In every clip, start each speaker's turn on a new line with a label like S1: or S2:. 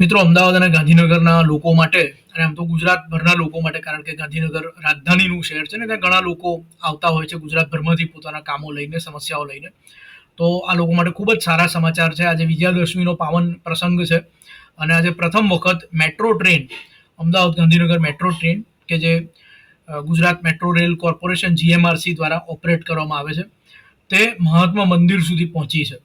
S1: મિત્રો, અમદાવાદ અને ગાંધીનગરના લોકો માટે, અને આમ તો ગુજરાતભરના લોકો માટે, કારણ કે ગાંધીનગર રાજધાનીનું શહેર છે ને, ત્યાં ઘણા લોકો આવતા હોય છે ગુજરાતભરમાંથી પોતાના કામો લઈને, સમસ્યાઓ લઈને. તો આ લોકો માટે ખૂબ જ સારા સમાચાર છે. આજે વિજયાદશમીનો પાવન પ્રસંગ છે. અને આજે પ્રથમ વખત metro train, Ahmedabad Gandhinagar metro train કે જે Gujarat metro rail corporation GMRC દ્વારા ઓપરેટ કરવામાં આવે છે, તે મહાત્મા મંદિર સુધી પહોંચી છે.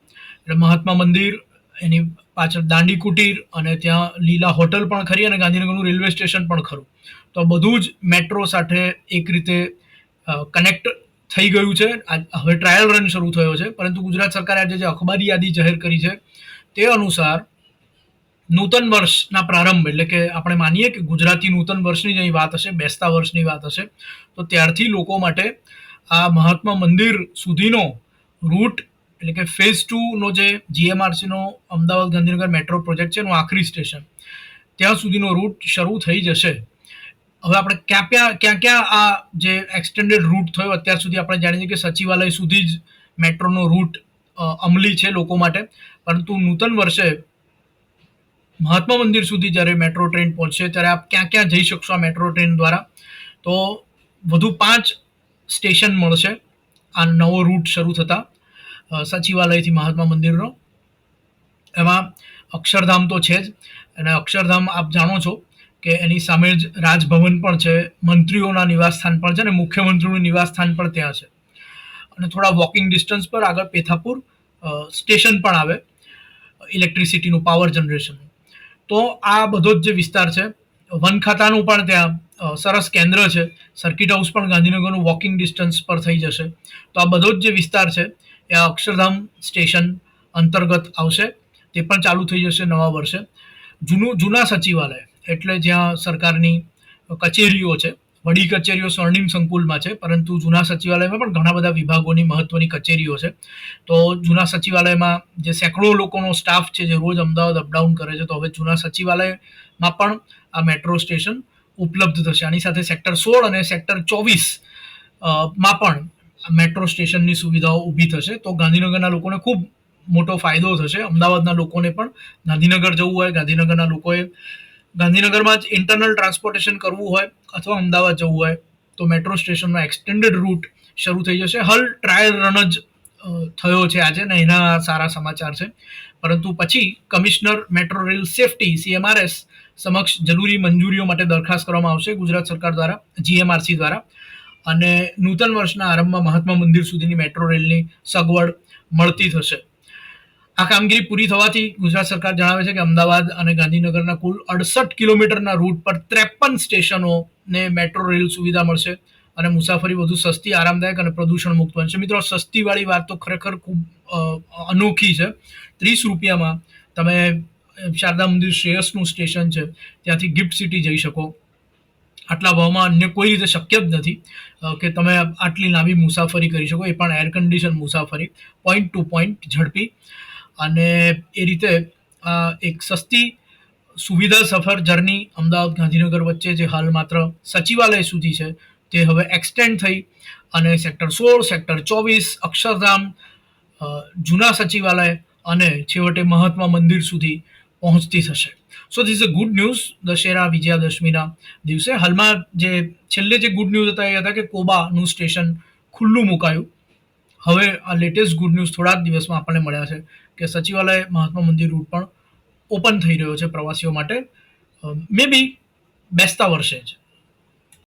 S1: એટલે મહાત્મા મંદિર એની પાછળ દાંડી કુટીર અને ત્યાં લીલા હોટલ પણ ખરી અને ગાંધીનગરનું રેલવે સ્ટેશન પણ ખરું. તો બધું જ મેટ્રો સાથે એક રીતે કનેક્ટ થઈ ગયું છે. હવે ટ્રાયલ રન શરૂ થયો છે. પરંતુ ગુજરાત સરકારે આજે જે અખબારી યાદી જાહેર કરી છે, તે અનુસાર નૂતન વર્ષના પ્રારંભ, એટલે કે આપણે માનીએ કે ગુજરાતી નૂતન વર્ષની જ વાત હશે, બેસતા વર્ષની વાત હશે, તો ત્યારથી લોકો માટે આ મહાત્મા મંદિર સુધીનો રૂટ એટલે કે ફેઝ ટુનો જે જીએમઆરસીનો અમદાવાદ ગાંધીનગર મેટ્રો પ્રોજેક્ટ છે એનું આખરી સ્ટેશન ત્યાં સુધીનો રૂટ શરૂ થઈ જશે. હવે આપણે ક્યાં ક્યાં ક્યાં ક્યાં આ જે એક્સટેન્ડેડ રૂટ થયો, અત્યાર સુધી આપણે જાણીએ કે સચિવાલય સુધી જ મેટ્રોનો રૂટ અમલી છે લોકો માટે. પરંતુ નૂતન વર્ષે મહાત્મા મંદિર સુધી જ્યારે મેટ્રો ટ્રેન પહોંચશે, ત્યારે આપ ક્યાં ક્યાં જઈ શકશો આ મેટ્રો ટ્રેન દ્વારા? તો વધુ પાંચ સ્ટેશન મળશે. આ નવો રૂટ શરૂ થતાં. સચિવાલયથી મહાત્મા મંદિરનો. એમાં અક્ષરધામ તો છે જ. અને અક્ષરધામ આપ જાણો છો કે એની સામે જ રાજભવન પણ છે, મંત્રીઓના નિવાસસ્થાન પણ છે અને મુખ્યમંત્રીનું નિવાસસ્થાન પણ ત્યાં છે. અને થોડા વોકિંગ ડિસ્ટન્સ પર આગળ પેથાપુર સ્ટેશન પણ આવે, ઇલેક્ટ્રિસિટીનું પાવર જનરેશનનું તો આ બધો જ જે વિસ્તાર છે, વન ખાતાનું પણ ત્યાં સરસ કેન્દ્ર છે. સર્કિટ હાઉસ પણ ગાંધીનગરનું વોકિંગ ડિસ્ટન્સ પર થઈ જશે. તો આ બધો જ જે વિસ્તાર છે એ અક્ષરધામ સ્ટેશન અંતર્ગત આવશે. તે પણ ચાલુ થઈ જશે નવા વર્ષે. જૂનું, જૂના સચિવાલય એટલે જ્યાં સરકારની કચેરીઓ છે, વડી કચેરીઓ સ્વર્ણિમ સંકુલમાં છે, પરંતુ જૂના સચિવાલયમાં પણ ઘણા બધા વિભાગોની મહત્વની કચેરીઓ છે. તો જૂના સચિવાલયમાં જે સેંકડો લોકોનો સ્ટાફ છે જે રોજ અમદાવાદ અપડાઉન કરે છે, તો હવે જૂના સચિવાલયમાં પણ આ મેટ્રો સ્ટેશન ઉપલબ્ધ થશે. આની સાથે સેક્ટર સોળ અને સેક્ટર ચોવીસમાં પણ મેટ્રો સ્ટેશનની સુવિધાઓ ઊભી થશે, તો ગાંધીનગરના લોકોને ખૂબ મોટો ફાયદો થશે. અમદાવાદના લોકોને પણ ગાંધીનગર જવું હોય, ગાંધીનગરના લોકોએ ગાંધીનગરમાં જ ઇન્ટરનલ ટ્રાન્સપોર્ટેશન કરવું હોય અથવા અમદાવાદ જવું હોય, તો મેટ્રો સ્ટેશનનો એક્સટેન્ડેડ રૂટ શરૂ થઈ જશે. હલ ટ્રાયલ રન જ થયો છે આજે ને એના સારા સમાચાર છે. પરંતુ પછી commissioner metro rail safety CMRS સમક્ષ જરૂરી મંજૂરીઓ માટે દરખાસ્ત કરવામાં આવશે ગુજરાત સરકાર દ્વારા જીએમઆરસી દ્વારા. અને નૂતન વર્ષના આરંભમાં મહાત્મા મંદિર સુધીની મેટ્રો રેલની સગવડ મળતી થશે. આ કામગીરી પૂરી થવાથી ગુજરાત સરકાર જણાવે છે કે અમદાવાદ અને ગાંધીનગરના કુલ અડસઠ કિલોમીટરના રૂટ પર ત્રેપન સ્ટેશનોને મેટ્રો રેલ સુવિધા મળશે અને મુસાફરી વધુ સસ્તી, આરામદાયક અને પ્રદૂષણ મુક્ત બનશે. મિત્રો, સસ્તીવાળી વાત તો ખરેખર ખૂબ અનોખી છે. ત્રીસ રૂપિયામાં તમે શારદા મંદિર શ્રેયસનું સ્ટેશન છે, ત્યાંથી ગિફ્ટ સિટી જઈ શકો. આટલા ભાવમાં અન્ય કોઈ રીતે શક્ય જ નથી. કે તમે આટલી લાંબી મુસાફરી કરી શકો, એ પણ એર કન્ડિશન મુસાફરી પોઈન્ટ ટુ પોઈન્ટ ઝડપી. અને એ રીતે એક સસ્તી સુવિધા સફર જર્ની અમદાવાદ ગાંધીનગર વચ્ચે જે હાલ માત્ર સચિવાલય સુધી છે, તે હવે એક્સટેન્ડ થઈ. અને સેક્ટર સોળ સેક્ટર ચોવીસ, અક્ષરધામ જૂના સચિવાલય અને છેવટે મહાત્મા મંદિર સુધી પહોંચતી થશે. So this a good news Dussehra વિજયાદશમીના દિવસે. હાલમાં જે છેલ્લે જે ગુડ ન્યૂઝ હતા એ હતા કે કોબાનું સ્ટેશન ખુલ્લું મુકાયું. હવે આ લેટેસ્ટ ગુડ ન્યૂઝ થોડા જ દિવસમાં આપણને મળ્યા છે કે સચિવાલય મહાત્મા મંદિર રૂટ પણ ઓપન થઈ રહ્યો છે પ્રવાસીઓ માટે. મે બી બેસતા વર્ષે જ.